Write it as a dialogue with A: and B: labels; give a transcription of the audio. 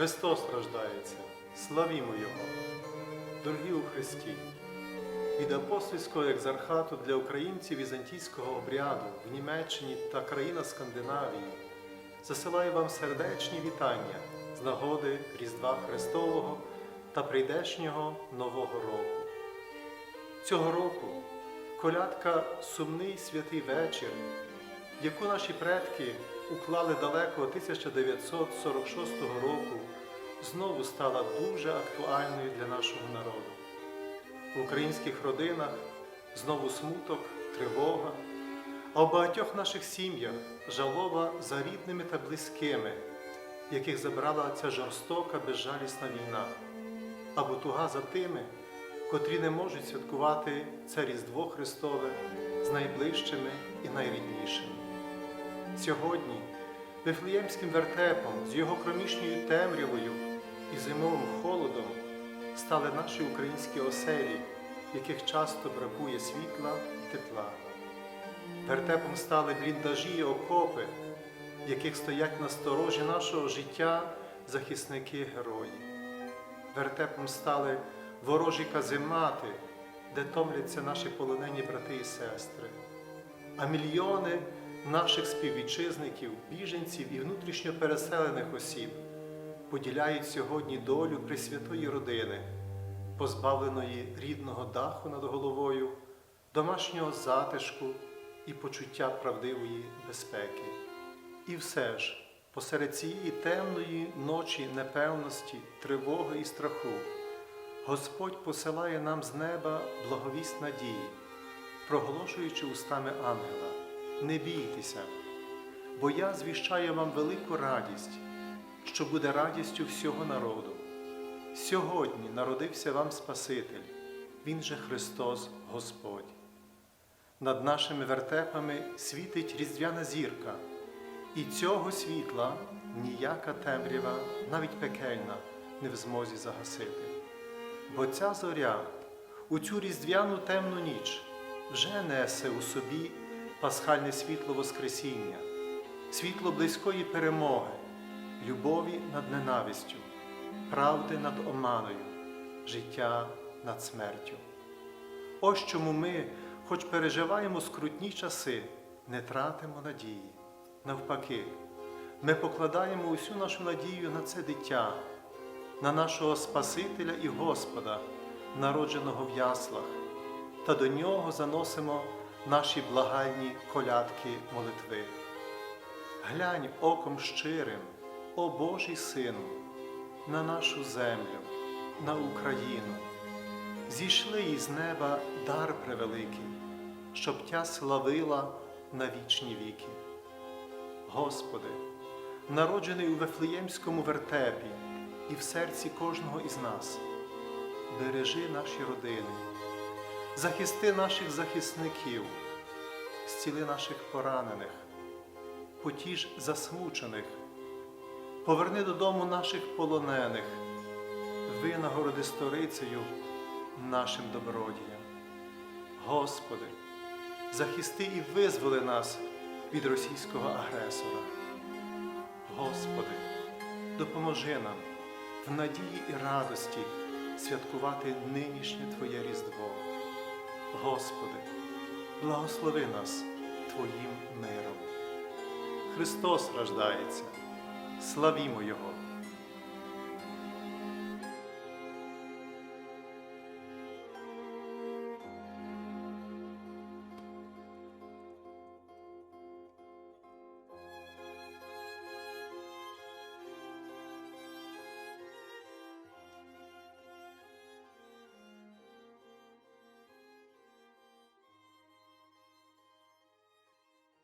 A: Христос рождається, славімо Його! Дорогі у Христі! Від апостольського екзархату для українців візантійського обряду в Німеччині та країна Скандинавії засилаю вам сердечні вітання з нагоди Різдва Христового та прийдешнього Нового року. Цього року колядка Сумний святий вечір, яку наші предки уклали далеко 1946 року, знову стала дуже актуальною для нашого народу. В українських родинах знову смуток, тривога, а в багатьох наших сім'ях жалоба за рідними та близькими, яких забрала ця жорстока, безжалісна війна, або туга за тими, котрі не можуть святкувати це Різдво Христове з найближчими і найріднішими. Сьогодні Вифлеємським вертепом з його кромішньою темрявою і зимовим холодом стали наші українські оселі, яких часто бракує світла і тепла. Вертепом стали бліндажі і окопи, в яких стоять на сторожі нашого життя захисники герої. Вертепом стали ворожі каземати, де томляться наші полонені брати і сестри. А мільйони наших співвітчизників, біженців і внутрішньо переселених осіб поділяють сьогодні долю Пресвятої родини, позбавленої рідного даху над головою, домашнього затишку і почуття правдивої безпеки. І все ж, посеред цієї темної ночі непевності, тривоги і страху, Господь посилає нам з неба благовість надії, проголошуючи устами ангела: не бійтеся, бо я звіщаю вам велику радість, що буде радістю всього народу. Сьогодні народився вам Спаситель, Він же Христос Господь. Над нашими вертепами світить різдвяна зірка, і цього світла ніяка темрява, навіть пекельна, не в змозі загасити. Бо ця зоря у цю різдвяну темну ніч вже несе у собі пасхальне світло Воскресіння, світло близької перемоги, любові над ненавистю, правди над оманою, життя над смертю. Ось чому ми, хоч переживаємо скрутні часи, не тратимо надії. Навпаки, ми покладаємо усю нашу надію на це дитя, на нашого Спасителя і Господа, народженого в яслах, та до нього заносимо наші благальні колядки молитви. Глянь оком щирим, о Божий Сину, на нашу землю, на Україну. Зійшли із неба дар превеликий, щоб тя славила на вічні віки. Господи, народжений у Вифлеємському вертепі і в серці кожного із нас, бережи наші родини, захисти наших захисників, зціли наших поранених, потіж засмучених, поверни додому наших полонених, винагороди сторицею нашим добродіям. Господи, захисти і визволи нас від російського агресора. Господи, допоможи нам в надії і радості святкувати нинішнє Твоє Різдво. Господи, благослови нас Твоїм миром. Христос рождається, славімо Його!